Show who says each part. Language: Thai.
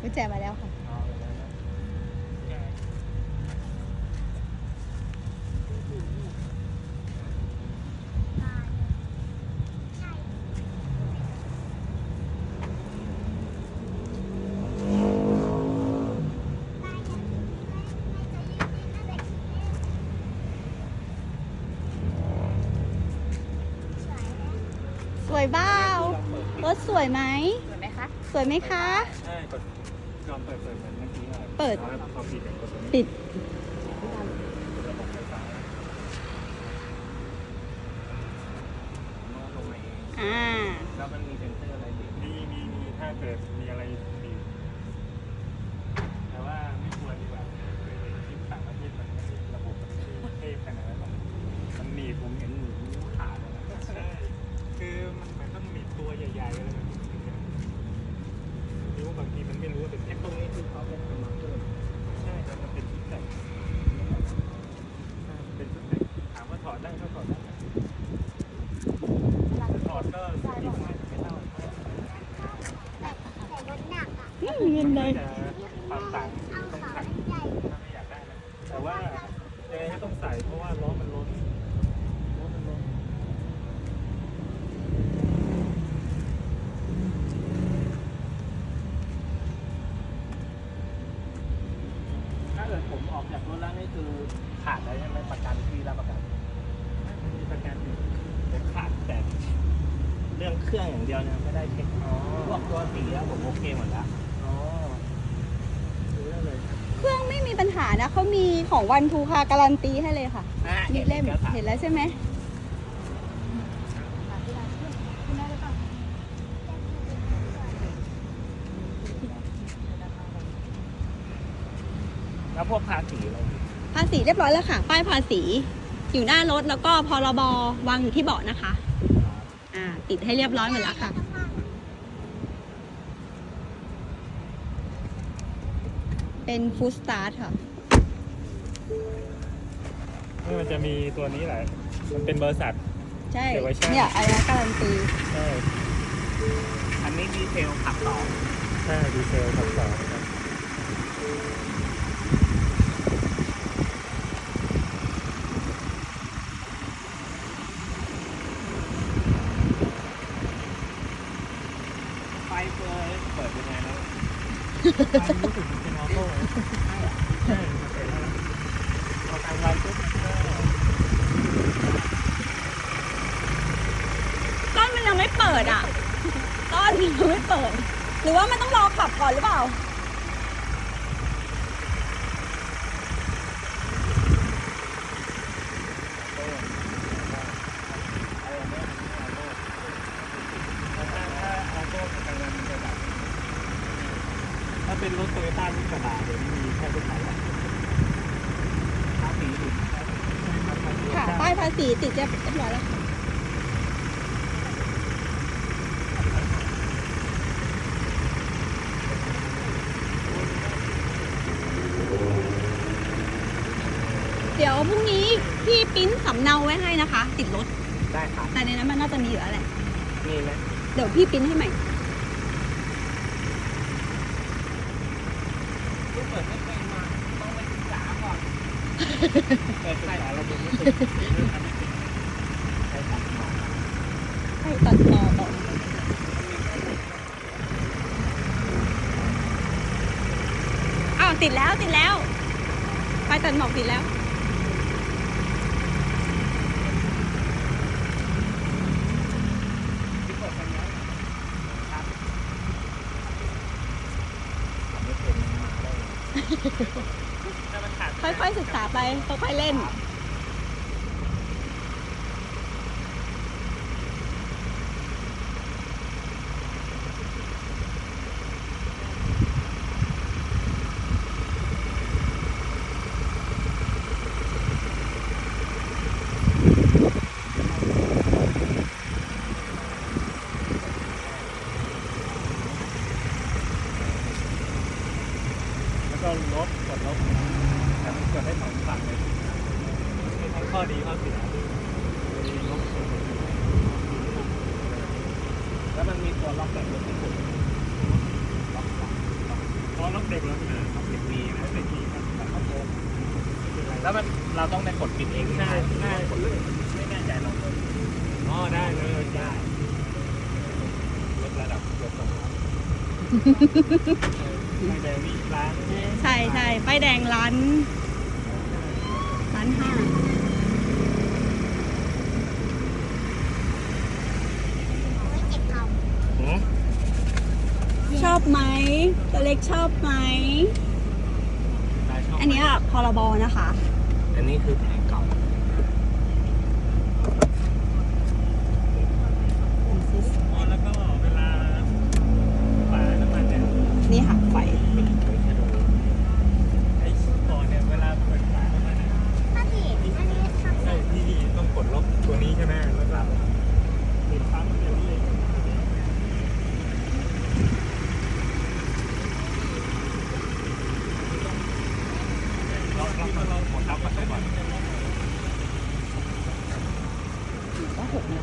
Speaker 1: กุญแจมาแล้วค่ะ
Speaker 2: เอาอะไรนะใช่
Speaker 1: สวยเบ้ารถสวยไหม
Speaker 3: เห็นไหมคะ
Speaker 1: สวยไหมคะ
Speaker 2: ใช่กดยอมเปิดเปิดเหมือนเมื่อกี้อะ
Speaker 1: เปิด
Speaker 2: แล้วพอปิดเดี๋ยวกดตรงนี้
Speaker 1: ปิด
Speaker 2: ระบบไฟฟ้าโน้ตลงมาเอง
Speaker 1: อ่า
Speaker 2: แล้วมันมีเซ็นเซอร์อะไรบีบมีมีมีถ้าเกิดมีอะไรบีบแต่ว่าไม่ควรดีกว่าเคยเห็นที่ต่างประเทศมันไม่ได้ระบบมันไม่ได้เทพขนาดนั้นหรอกมันหนีบผมเห็นหนูขาดเลยนะใช่คือมันเหมือนต้องหนีบตัวใหญ่ๆอะไรแบบนี้ถึงจะนิ้วบางทีมันไม่รู้ว่าเป็นแค่ตรงนี้คือเขาเป็นกำลังเพิ่มใช่แต่มันเป็นชุดแต่งใช่เป็นชุดแต่งถามว่าถอดได้ก็ถอดได้ถอดก็สกิลไม่ไม่เท่า
Speaker 1: อืมเงินเลย
Speaker 2: จะความต่างต้องขัดถ้าไม่อยากได้นะแต่ว่ายังไงก็ต้องใส่เพราะว่าล้อมันล้นล้อมันล้นถ้าเกิดผม ออกจากรถแล้วนี่คือขาดได้ใช่ไหมประกันที่รับประกันมีประกันอยู่ผมขาดแต่เรื่องเครื่องอย่างเดียวเนี่ยไม่ได้เช็คพวกตัวสีแล้วผมโอเคหมดแล้วอ๋อดูได้เลย
Speaker 1: เครื่องไม่มีปัญหานะเขามีของวันทูคาการันตีให้เลยค่ะ
Speaker 2: อะ
Speaker 1: มีเล่ม
Speaker 2: อกสาร
Speaker 1: เห็นแล้วใช่ไหม
Speaker 2: แล้วพวกภาษีอะไร
Speaker 1: ภาษีเรียบร้อยแล้วค่ะ ป้ายภาษี อยู่หน้ารถแล้วก็พรบวางอยู่ที่เบาะนะคะ อ่า ติดให้เรียบร้อยหมดแล้วค่ะ เป็นฟู d สตาร์ทค่ะ
Speaker 2: นี่มันจะมีตัวนี้แหละ มันเป็นบริษัท
Speaker 1: ใช่
Speaker 2: เก็บไว้ใช้
Speaker 1: เนี่ยอันนี้การันตี
Speaker 2: ใช่
Speaker 4: อันนี้ดีเทลขับต่อ
Speaker 2: ใช่ดีเซลขับสองครับ เปิดเปิดยังไงแล้วรู้สึกมันเป็นออโต้เลยใช่มันเป็นแล้วพอทำไวปุ๊บ
Speaker 1: ต้นมันยังไม่เปิดอะ ต้นมันยังไม่เปิด หรือว่ามันต้องรอขับก่อนหรือเปล่า
Speaker 2: เป็นรถโตโยต้ารุ่นกระบะเดี๋ยวนี้มีแค่รุ่นไหนอะภาษีอีก
Speaker 1: ค่ะ ป้ายภาษีติดเรียบร้อยแล้วค่ะเดี๋ยวพรุ่งนี้พี่ปริ้นสำเนาไว้ให้นะคะ ติดรถ
Speaker 4: ได้ครับ
Speaker 1: แต่ในนั้นมันน่าจะมีอยู่แล้วแหละ
Speaker 4: มีไหม
Speaker 1: เดี๋ยวพี่ปริ้นให้ใหม่
Speaker 4: ลูกเปิดไม่เป็นมา ต้องไปศึกษาก่อน
Speaker 2: เปิด ให้
Speaker 1: ตัดต่อต่ออ้าวติดแล้วติดแล้วไปตัดหมอกติดแล้ว
Speaker 4: ค่
Speaker 1: อยๆศึกษาไปค่อยๆเล่น
Speaker 2: แล้วก็ลดกดลบแต่มัน กดได้สองฝั่งเลยมีทั้งข้อดีข้อเสีย
Speaker 4: แล้วมันมีตัวล็อกแบบรถญี่ปุ่น
Speaker 2: ล็อกเด็กแล้วนะ
Speaker 4: ต้องปิดมี
Speaker 2: ล็อกเด็กมีครับแต่เขาโกงไม่เป็นไร
Speaker 4: แล้วมันเราต้องไปกดปิดเอง
Speaker 2: ได้
Speaker 4: ได้
Speaker 2: ได้
Speaker 4: กดเลยไม่แน่ใจลองดู
Speaker 2: อ๋อได้เลยได้
Speaker 4: ลดระดับเกือบสอง
Speaker 2: ร้าน
Speaker 1: ใช่ใช่ป้ายแดงร้าน นห้า
Speaker 4: หืม
Speaker 1: ชอบไหมตัวเล็กชอบไหม
Speaker 4: ได้ชอบ
Speaker 1: อันเนี้ยพรบนะคะ
Speaker 4: อันนี้คือแผงเก่า